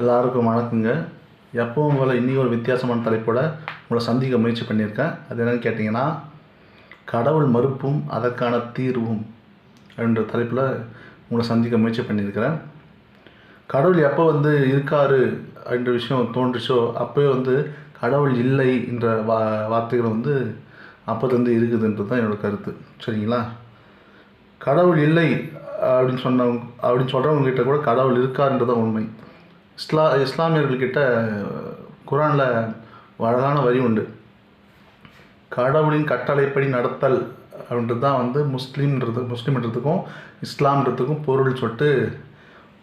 எல்லாருக்கும் வணக்கங்க. எப்பவும் போல் இன்றைக்கி ஒரு வித்தியாசமான தலைப்போட உங்களை சந்திக்க முயற்சி பண்ணியிருக்கேன். அது என்னென்னு கேட்டிங்கன்னா கடவுள் மறுப்பும் அதற்கான தீர்வும் என்ற தலைப்பில் உங்களை சந்திக்க முயற்சி பண்ணியிருக்கிறேன். கடவுள் எப்போ வந்து இருக்காரு அப்படின்ற விஷயம் தோன்றுச்சோ அப்போயே வந்து கடவுள் இல்லை என்ற வா வார்த்தைகள் வந்து அப்போதுலேருந்து இருக்குதுன்றது தான் என்னோடய கருத்து. சரிங்களா? கடவுள் இல்லை அப்படின்னு சொன்னவங்க அப்படின்னு சொல்கிறவங்க கிட்ட கூட கடவுள் இருக்காருன்றது தான் உண்மை. இஸ்லா இஸ்லாமியர்கள்கிட்ட குரானில் அழகான வரி உண்டு. கடவுளின் கட்டளைப்படி நடத்தல் அப்படின்றது தான் வந்து முஸ்லீம்ன்றது முஸ்லீம்ன்றதுக்கும் இஸ்லாம்ன்றதுக்கும் பொருள் சொல்லிட்டு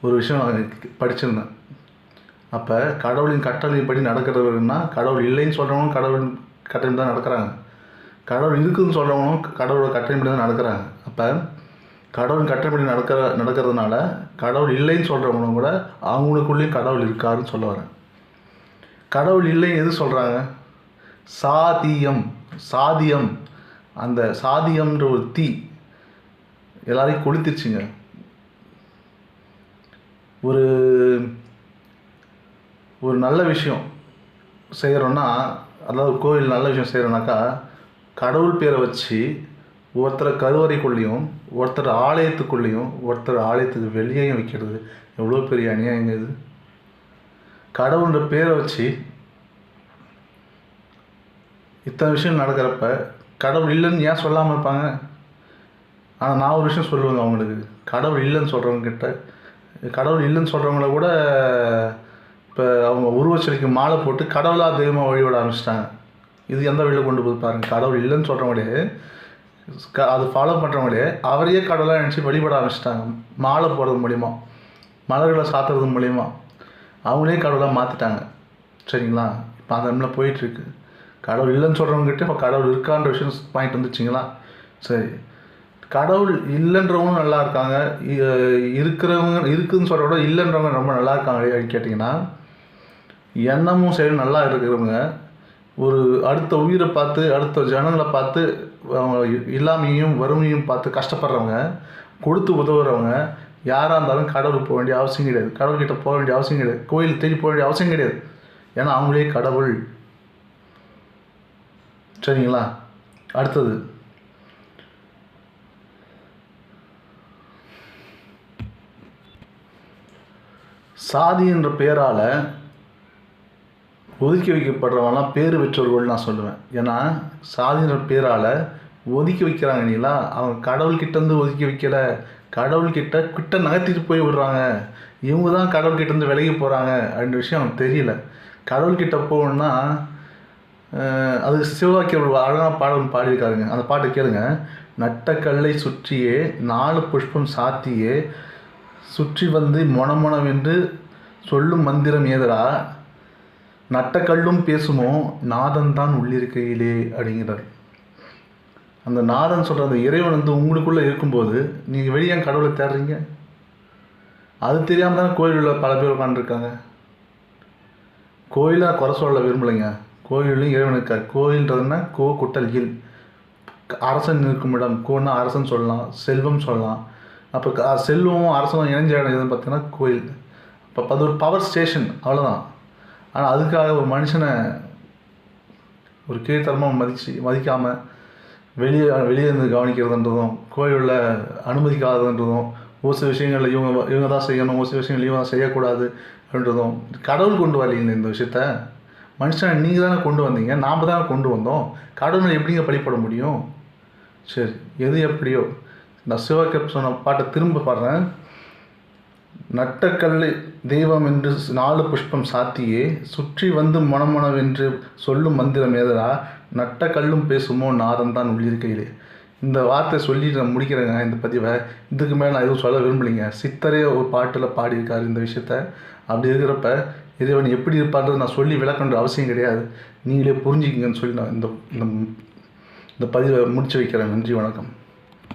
ஒரு விஷயம் நான் படிச்சிருந்தேன். அப்போ கடவுளின் கட்டளைப்படி நடக்கிறவர்னா கடவுள் இல்லைன்னு சொல்கிறவங்களும் கடவுள் கட்டளை தான் நடக்கிறாங்க. கடவுள் இருக்குதுன்னு சொல்கிறவங்களும் கடவுளோட கட்டளைப்படி தான் நடக்கிறாங்க. அப்போ கடவுள் கட்டப்படி நடக்கிற நடக்கிறதுனால கடவுள் இல்லைன்னு சொல்கிறவங்களும் கூட அவங்களுக்குள்ளேயும் கடவுள் இருக்காருன்னு சொல்ல வரேன். கடவுள் இல்லைன்னு எது சொல்கிறாங்க சாதியம் சாதியம். அந்த சாதியம்ன்ற ஒரு தீ எல்லாரையும் கொளுத்திருச்சுங்க. ஒரு ஒரு நல்ல விஷயம் செய்கிறோன்னா அதாவது கோயில் நல்ல விஷயம் செய்கிறோன்னாக்கா கடவுள் பேரை வச்சு ஒருத்தர் கருவறைக்குள்ளேயும் ஒருத்தர் ஆலயத்துக்குள்ளேயும் ஒருத்தர் ஆலயத்துக்கு வெளியேயும் வைக்கிறது. எவ்வளோ பெரிய அநியாயங்க இது. கடவுள்ன்ற பேரை வச்சு இத்தனை விஷயம் நடக்கிறப்ப கடவுள் இல்லைன்னு ஏன் சொல்லாமல் இருப்பாங்க? ஆனால் நான் ஒரு விஷயம் சொல்லுவேங்க அவங்களுக்கு. கடவுள் இல்லைன்னு சொல்கிறவங்கிட்ட கடவுள் இல்லைன்னு சொல்கிறவங்கள கூட இப்போ அவங்க உருவச்சிலைக்கு மாலை போட்டு கடவுளாக தெய்வமாக வழிபட ஆரம்பிச்சிட்டாங்க. இது எந்த வழியில் கொண்டு போய் பாருங்கள் கடவுள் இல்லைன்னு சொல்கிறவங்களே அது ஃபாலோ பண்ணுறவங்களே அவரையே கடவுளாக நினச்சி வழிபட ஆரம்பிச்சிட்டாங்க. மாலை போடுறது மூலிமா மலர்களை சாத்துறது மூலிமா அவங்களே கடவுளாக மாற்றிட்டாங்க சரிங்களா? இப்போ அந்த இடம்ல போயிட்டுருக்கு. கடவுள் இல்லைன்னு சொல்கிறவங்ககிட்ட இப்போ கடவுள் இருக்கான்ற விஷயம் பாயிண்ட் வந்துச்சுங்களா? சரி. கடவுள் இல்லைன்றவங்க நல்லா இருக்காங்க. இருக்கிறவங்க இருக்குதுன்னு சொல்கிறத விட இல்லைன்றவங்க ரொம்ப நல்லா இருக்காங்களே அப்படின்னு கேட்டிங்கன்னா எண்ணமும் செயலும் நல்லா இருக்கிறவங்க ஒரு அடுத்த உயிரை பார்த்து அடுத்த ஜனங்களை பார்த்து அவங்க இல்லாமையும் வறுமையும் பார்த்து கஷ்டப்படுறவங்க கொடுத்து உதவுறவங்க யாராக இருந்தாலும் கடவுள் போக வேண்டிய அவசியம் கிடையாது. கடவுள்கிட்ட போக வேண்டிய அவசியம் கிடையாது. கோயில் தேடி போக வேண்டிய அவசியம் கிடையாது. ஏன்னா அவங்களே கடவுள். சரிங்களா? அடுத்தது. சாதி என்ற பெயரால் ஒதுக்கி வைக்கப்படுறவங்களாம் பேர் பெற்றோர்கள் நான் சொல்லுவேன். ஏன்னா சாதின்ற பேரால் ஒதுக்கி வைக்கிறாங்க நீங்களா அவங்க கடவுள்கிட்டேருந்து ஒதுக்கி வைக்கலை. கடவுள்கிட்ட கிட்ட நகர்த்திட்டு போய் விடுறாங்க. இவங்க தான் கடவுள்கிட்டேருந்து விலகி போகிறாங்க அப்படின்ற விஷயம் அவனுக்கு தெரியல. கடவுள்கிட்ட போகணுன்னா அது சிவவாக்கியம் அழகாக அழகான பாடல் பாடியிருக்காருங்க. அந்த பாட்டை கேளுங்க. நட்ட கல்லை சுற்றியே நாலு புஷ்பம் சாத்தியே சுற்றி வந்து மொனமொனவென்று சொல்லும் மந்திரம் ஏதரா நட்டக்கல்லும் பேசுமோ? நாதன் தான் உள்ளிருக்கையிலே அப்படிங்கிறார். அந்த நாதன் சொல்கிற அந்த இறைவன் வந்து உங்களுக்குள்ளே இருக்கும்போது நீங்கள் வெளியே கடவுளை தேடுறீங்க? அது தெரியாமல் தானே கோயிலில் பல பேர் உட்காந்துருக்காங்க கோயிலாக குறை சொல்ல விரும்பலைங்க. கோயிலும் இறைவன் இருக்கார். கோயில்ன்றதுன்னா கோ குட்டல் இல் அரசன் இருக்கும் இடம். கோன்னா அரசன் சொல்லலாம். செல்வம் சொல்லலாம். அப்போ செல்வம் செல்வமும் அரசனும் இணைஞ்ச இடம் எதுன்னு பார்த்தீங்கன்னா கோயில். அப்போ அது ஒரு பவர் ஸ்டேஷன் அவ்வளோதான் ஆனால் அதுக்காக ஒரு மனுஷனை ஒரு கீழ்த்தரமாக மதிச்சு மதிக்காமல் வெளியே வெளியே இருந்து கவனிக்கிறதுன்றதும் கோயிலில் அனுமதிக்காததுன்றதும் ஒரு சில விஷயங்களில் இவங்க இவங்க தான் செய்யணும் ஒரு சில விஷயங்கள் இவங்க தான் செய்யக்கூடாது அப்படின்றதும் கடவுள் கொண்டு வரலீங்க இந்த விஷயத்த? மனுஷன் நீங்கள் தானே கொண்டு வந்தீங்க நாம் தானே கொண்டு வந்தோம் கடவுளை எப்படிங்க பழிப்பட முடியும்? சரி எது எப்படியோ நான் சிவகப் சொன்ன பாட்டை திரும்ப பாடுறேன். நட்டக்கல்லை தெய்வம் என்று நாலு புஷ்பம் சாத்தியே சுற்றி வந்து மொனமொனவென்று சொல்லும் மந்திரம் ஏதரா நட்ட கல்லும் பேசுமோ? நாதம் தான் உள்ளிருக்கையிலே. இந்த வார்த்தை சொல்லி நான் முடிக்கிறேங்க இந்த பதிவை. இதுக்கு மேலே நான் எதுவும் சொல்ல விரும்பலைங்க. சித்தரே ஒரு பாட்டில் பாடியிருக்காரு இந்த விஷயத்த. அப்படி இருக்கிறப்ப இறைவன் எப்படி இருப்பான்றது நான் சொல்லி விளக்கன்ற அவசியம் கிடையாது. நீங்களே புரிஞ்சுக்கிங்கன்னு சொல்லி நான் இந்த இந்த இந்த பதிவை முடிச்சு வைக்கிறேன். நன்றி வணக்கம்.